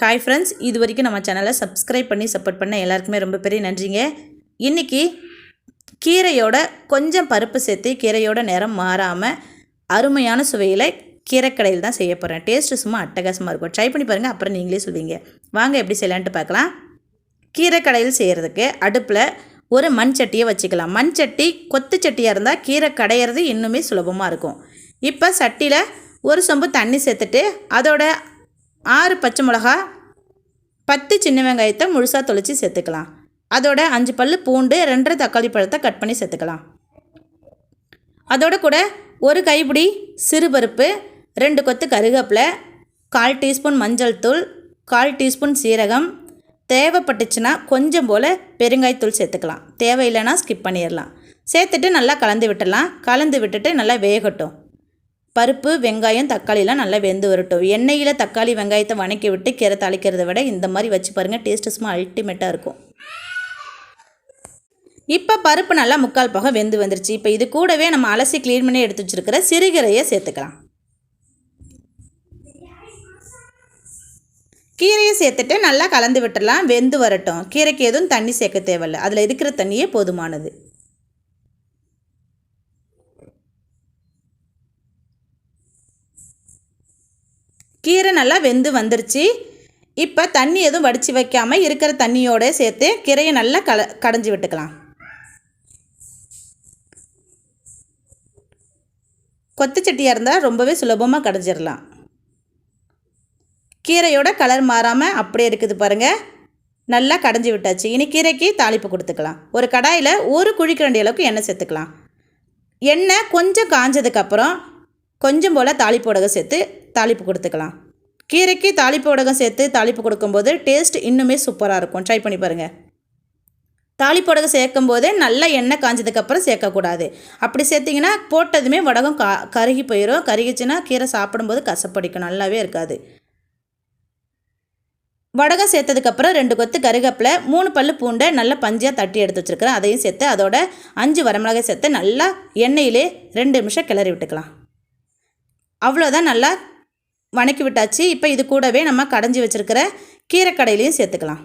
Hi friends இது வரைக்கும் நம்ம சேனலை சப்ஸ்கிரைப் பண்ணி சப்போர்ட் பண்ண எல்லாருக்குமே ரொம்ப பெரிய நன்றிங்க. இன்றைக்கி கீரையோட கொஞ்சம் பருப்பு சேர்த்து கீரையோட நிறம் மாறாமல் அருமையான சுவையில் கீரைக்கடையில் தான் செய்ய போகிறேன் டேஸ்ட்டு சும்மா அட்டகாசமாக இருக்கும். ட்ரை பண்ணி பாருங்கள் அப்புறம் நீங்களே சொல்வீங்க. வாங்க எப்படி செய்யலான்ட்டு பார்க்கலாம். கீரைக்கடையில் செய்கிறதுக்கு அடுப்பில் ஒரு மண் சட்டியை வச்சுக்கலாம். மண் சட்டி கொத்து சட்டியாக இருந்தால் கீரை கடையிறது இன்னுமே சுலபமாக இருக்கும். இப்போ சட்டியில் ஒரு சொம்பு தண்ணி சேர்த்துட்டு அதோட ஆறு பச்சை மிளகா பத்து சின்ன வெங்காயத்தை முழுசாக தொளிச்சு சேர்த்துக்கலாம். அதோட அஞ்சு பல் பூண்டு ரெண்டரை தக்காளி பழத்தை கட் பண்ணி சேர்த்துக்கலாம். அதோட கூட ஒரு கைப்பிடி சிறுபருப்பு ரெண்டு கொத்து கருவேப்பிலை கால் டீஸ்பூன் மஞ்சள் தூள் கால் டீஸ்பூன் சீரகம். தேவைப்பட்டுச்சுன்னா கொஞ்சம் போல் பெருங்காய்த்தூள் சேர்த்துக்கலாம். தேவையில்லைன்னா ஸ்கிப் பண்ணிடலாம். சேர்த்துட்டு நல்லா கலந்து விட்டுடலாம். கலந்து விட்டுட்டு நல்லா வேகட்டும். பருப்பு வெங்காயம் தக்காளிலாம் நல்லா வெந்து வரட்டும். எண்ணெயில் தக்காளி வெங்காயத்தை வணக்கி விட்டு கீரை தாளிக்கிறத விட இந்த மாதிரி வச்சு பாருங்கள் டேஸ்ட்டு சும்மா அல்டிமேட்டாக இருக்கும். இப்போ பருப்பு நல்லா முக்கால் போக வெந்து வந்துருச்சு. இப்போ இது கூடவே நம்ம அலசி க்ளீன் பண்ணி எடுத்து வச்சுருக்கிற சிறுகீரையை சேர்த்துக்கலாம். கீரையை சேர்த்துட்டு நல்லா கலந்து விட்டுடலாம். வெந்து வரட்டும். கீரைக்கு எதுவும் தண்ணி சேர்க்க தேவையில்லை. அதில் இருக்கிற தண்ணியே போதுமானது. கீரை நல்லா வெந்து வந்துருச்சு. இப்போ தண்ணி எதுவும் வடித்து வைக்காமல் இருக்கிற தண்ணியோடு சேர்த்து கீரையை நல்லா கல கடைஞ்சி விட்டுக்கலாம். கொத்து சட்டியாக இருந்தால் ரொம்பவே சுலபமாக கடைஞ்சிடலாம் கீரையோட கலர் மாறாமல் அப்படியே இருக்குது பாருங்கள் நல்லா கடைஞ்சி விட்டாச்சு. இனி கீரைக்கு தாளிப்பு கொடுத்துக்கலாம். ஒரு கடாயில் ஒரு குழிக்கரண்டி அளவுக்கு எண்ணெய் சேர்த்துக்கலாம். எண்ணெய் கொஞ்சம் காஞ்சதுக்கப்புறம் கொஞ்சம் போல் தாளிப்பு உடக சேர்த்து தாளிப்பு கொடுத்துக்கலாம். கீரைக்கு தாளிப்பு உடகம் சேர்த்து தாளிப்பு கொடுக்கும்போது டேஸ்ட் இன்னுமே சூப்பராக இருக்கும். ட்ரை பண்ணி பாருங்கள் தாளிப்பு உடகம் சேர்க்கும் போதே நல்லா எண்ணெய் காஞ்சதுக்கப்புறம் சேர்க்கக்கூடாது. அப்படி சேர்த்திங்கன்னா போட்டதுமே வடகம் கா கருகி போயிடும் கருகிச்சுன்னா கீரை சாப்பிடும்போது கசப்படிக்கும். நல்லாவே இருக்காது. வடகம் சேர்த்ததுக்கப்புறம் ரெண்டு கொத்து கருகப்பில் மூணு பல்லு பூண்டை நல்லா பஞ்சியாக தட்டி எடுத்து வச்சுருக்கிறேன். அதையும் சேர்த்து அதோட அஞ்சு வரமிளகாய் சேர்த்து நல்லா எண்ணெயிலே ரெண்டு நிமிஷம் கிளறி விட்டுக்கலாம். அவ்வளோதான் நல்லா வணக்கி விட்டாச்சு. இப்போ இது கூடவே நம்ம கடைஞ்சி வச்சுருக்கிற கீரைக்கடையிலையும் சேர்த்துக்கலாம்.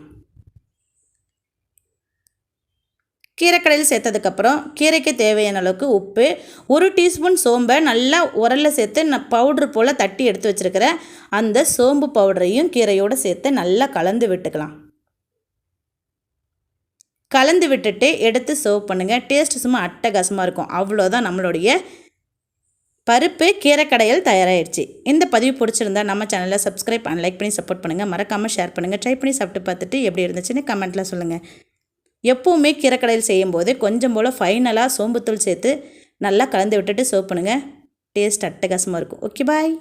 கீரைக்கடையில் சேர்த்ததுக்கப்புறம் கீரைக்கு தேவையான அளவுக்கு உப்பு ஒரு டீஸ்பூன் சோம்பை நல்லா உரலில் சேர்த்து நான் பவுட்ரு போல் தட்டி எடுத்து வச்சுருக்கிற அந்த சோம்பு பவுடரையும் கீரையோடு சேர்த்து நல்லா கலந்து விட்டுக்கலாம். கலந்து விட்டுட்டு எடுத்து சர்வ் பண்ணுங்கள் டேஸ்ட் சும்மா அட்டகாசமாக இருக்கும். அவ்வளோதான் நம்மளுடைய பருப்பு கீரைக்கடையில் தயாராகிடுச்சு இந்த பதிவு பிடிச்சிருந்தா நம்ம சேனலில் சப்ஸ்கிரைப் பண்ண லைக் பண்ணி சப்போர்ட் பண்ணுங்கள் மறக்காமல் ஷேர் பண்ணுங்கள் ட்ரை பண்ணி சாப்பிட்டு பார்த்துட்டு எப்படி இருந்துச்சுன்னு கமெண்ட்டில் சொல்லுங்கள் எப்போவுமே கீரைக்கடையில் செய்யும்போது கொஞ்சம் போல் ஃபைனலாக சோம்புத்தூள் சேர்த்து நல்லா கலந்து விட்டுட்டு சர்வ் பண்ணுங்கள் டேஸ்ட் அட்டகாசமாக இருக்கும். Okay bye